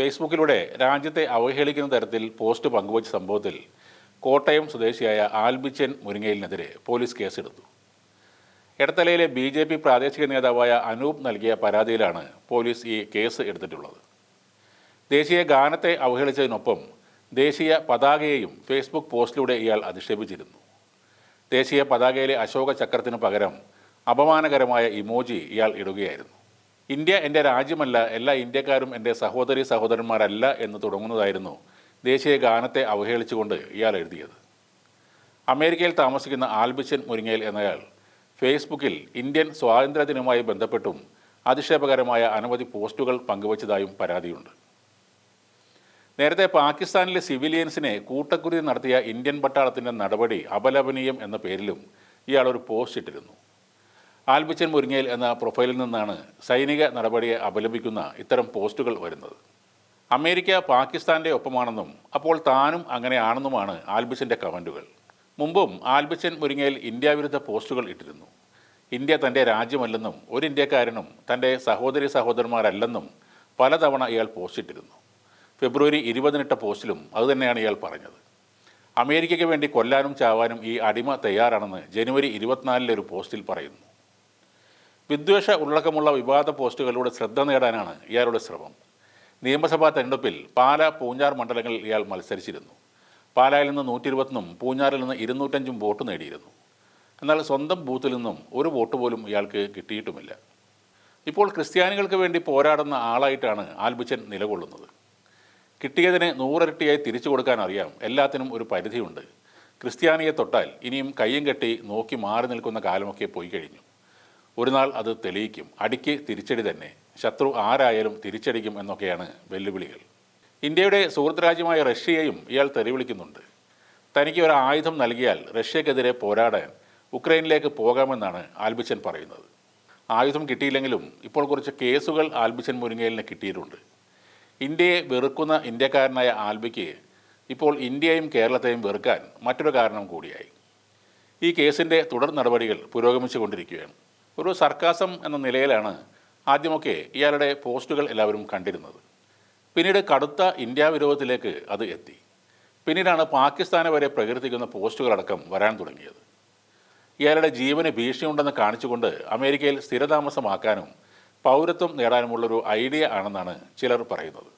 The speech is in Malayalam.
ഫേസ്ബുക്കിലൂടെ രാജ്യത്തെ അവഹേളിക്കുന്ന തരത്തിൽ പോസ്റ്റ് പങ്കുവച്ച സംഭവത്തിൽ കോട്ടയം സ്വദേശിയായ ആൽബിച്ചൻ മുരിങ്ങയിലിനെതിരെ പോലീസ് കേസെടുത്തു. എടത്തലയിലെ ബി ജെ പി പ്രാദേശിക നേതാവായ അനൂപ് നൽകിയ പരാതിയിലാണ് പോലീസ് ഈ കേസ് എടുത്തിട്ടുള്ളത്. ദേശീയ ഗാനത്തെ അവഹേളിച്ചതിനൊപ്പം ദേശീയ പതാകയെയും ഫേസ്ബുക്ക് പോസ്റ്റിലൂടെ ഇയാൾ അധിക്ഷേപിച്ചിരുന്നു. ദേശീയ പതാകയിലെ അശോക ചക്രത്തിന് പകരം അപമാനകരമായ ഇമോജി ഇയാൾ ഇടുകയായിരുന്നു. ഇന്ത്യ എന്റെ രാജ്യമല്ല എല്ലാ ഇന്ത്യക്കാരും എന്റെ സഹോദരി സഹോദരന്മാരല്ല എന്ന് തുടങ്ങുന്നതായിരുന്നു ദേശീയ ഗാനത്തെ അവഹേളിച്ചുകൊണ്ട് ഇയാൾ എഴുതിയത്. അമേരിക്കയിൽ താമസിക്കുന്ന ആൽബിച്ചൻ മുരിങ്ങയിൽ എന്നയാൾ ഫേസ്ബുക്കിൽ ഇന്ത്യൻ സ്വാതന്ത്ര്യദിനവുമായി ബന്ധപ്പെട്ടും അധിക്ഷേപകരമായ അനവധി പോസ്റ്റുകൾ പങ്കുവച്ചതായും പരാതിയുണ്ട്. നേരത്തെ പാകിസ്ഥാനിലെ സിവിലിയൻസിനെ കൂട്ടക്കുരുതി നടത്തിയ ഇന്ത്യൻ പട്ടാളത്തിന്റെ നടപടി അപലപനീയം എന്ന പേരിലും ഇയാൾ ഒരു പോസ്റ്റ് ഇട്ടിരുന്നു. ആൽബിച്ചൻ മുരിങ്ങയിൽ എന്ന പ്രൊഫൈലിൽ നിന്നാണ് സൈനിക നടപടിയെ അപലപിക്കുന്ന ഇത്തരം പോസ്റ്റുകൾ വരുന്നത്. അമേരിക്ക പാകിസ്ഥാന്റെ ഒപ്പമാണെന്നും അപ്പോൾ താനും അങ്ങനെയാണെന്നുമാണ് ആൽബിച്ചന്റെ കമന്റുകൾ മുമ്പും ആൽബിച്ചൻ മുരിങ്ങയിൽ ഇന്ത്യ വിരുദ്ധ പോസ്റ്റുകൾ ഇട്ടിരുന്നു. ഇന്ത്യ തന്റെ രാജ്യമല്ലെന്നും ഒരു ഇന്ത്യക്കാരനും തന്റെ സഹോദരി സഹോദരന്മാരല്ലെന്നും പലതവണ ഇയാൾ പോസ്റ്റ് ഇട്ടിരുന്നു. ഫെബ്രുവരി ഇരുപതിനിട്ട പോസ്റ്റിലും അതുതന്നെയാണ് ഇയാൾ പറഞ്ഞത്. അമേരിക്കയ്ക്ക് വേണ്ടി കൊല്ലാനും ചാവാനും ഈ അടിമ തയ്യാറാണെന്ന് ജനുവരി ഇരുപത്തിനാലിലെ ഒരു പോസ്റ്റിൽ പറയുന്നു. വിദ്വേഷ ഉള്ളടക്കമുള്ള വിവാദ പോസ്റ്റുകളിലൂടെ ശ്രദ്ധ നേടാനാണ് ഇയാളുടെ ശ്രമം. നിയമസഭാ തെരഞ്ഞെടുപ്പിൽ പാല പൂഞ്ഞാർ മണ്ഡലങ്ങളിൽ ഇയാൾ മത്സരിച്ചിരുന്നു. പാലായിൽ നിന്ന് നൂറ്റി ഇരുപത്തിനും പൂഞ്ഞാറിൽ നിന്ന് ഇരുന്നൂറ്റഞ്ചും വോട്ട് നേടിയിരുന്നു. എന്നാൽ സ്വന്തം ബൂത്തിൽ നിന്നും ഒരു വോട്ട് പോലും ഇയാൾക്ക് കിട്ടിയിട്ടുമില്ല. ഇപ്പോൾ ക്രിസ്ത്യാനികൾക്ക് വേണ്ടി പോരാടുന്ന ആളായിട്ടാണ് ആൽബിച്ചൻ നിലകൊള്ളുന്നത്. കിട്ടിയതിനെ നൂറിരട്ടിയായി തിരിച്ചു കൊടുക്കാൻ അറിയാം. എല്ലാത്തിനും ഒരു പരിധിയുണ്ട്. ക്രിസ്ത്യാനിയെ തൊട്ടാൽ ഇനിയും കയ്യും കെട്ടി നോക്കി മാറി നിൽക്കുന്ന കാലമൊക്കെ പോയി കഴിഞ്ഞു. ഒരു നാൾ അത് തെളിയിക്കും. അടിക്ക് തിരിച്ചടി തന്നെ. ശത്രു ആരായാലും തിരിച്ചടിക്കും എന്നൊക്കെയാണ് വെല്ലുവിളികൾ. ഇന്ത്യയുടെ സുഹൃത്ത് രാജ്യമായ റഷ്യയെയും ഇയാൾ തെറിവിളിക്കുന്നുണ്ട്. തനിക്ക് ഒരു ആയുധം നൽകിയാൽ റഷ്യക്കെതിരെ പോരാടാൻ ഉക്രൈനിലേക്ക് പോകാമെന്നാണ് ആൽബിച്ചൻ പറയുന്നത്. ആയുധം കിട്ടിയില്ലെങ്കിലും ഇപ്പോൾ കുറച്ച് കേസുകൾ ആൽബിച്ചൻ മുരിങ്ങയിലിന് കിട്ടിയിട്ടുണ്ട്. ഇന്ത്യയെ വെറുക്കുന്ന ഇന്ത്യക്കാരനായ ആൽബിക്ക് ഇപ്പോൾ ഇന്ത്യയും കേരളത്തെയും വെറുക്കാൻ മറ്റൊരു കാരണം കൂടിയായി. ഈ കേസിന്റെ തുടർ നടപടികൾ പുരോഗമിച്ചുകൊണ്ടിരിക്കുകയാണ്. ഒരു സർക്കാസം എന്ന നിലയിലാണ് ആദ്യമൊക്കെ ഇയാളുടെ പോസ്റ്റുകൾ എല്ലാവരും കണ്ടിരുന്നത്. പിന്നീട് കടുത്ത ഇന്ത്യ വിരോധത്തിലേക്ക് അത് എത്തി. പിന്നീടാണ് പാകിസ്ഥാനെ വരെ പ്രകീർത്തിക്കുന്ന പോസ്റ്റുകളടക്കം വരാൻ തുടങ്ങിയത്. ഇയാളുടെ ജീവന് ഭീഷണിയുണ്ടെന്ന് കാണിച്ചുകൊണ്ട് അമേരിക്കയിൽ സ്ഥിരതാമസമാക്കാനും പൗരത്വം നേടാനുമുള്ളൊരു ഐഡിയ ആണെന്നാണ് ചിലർ പറയുന്നത്.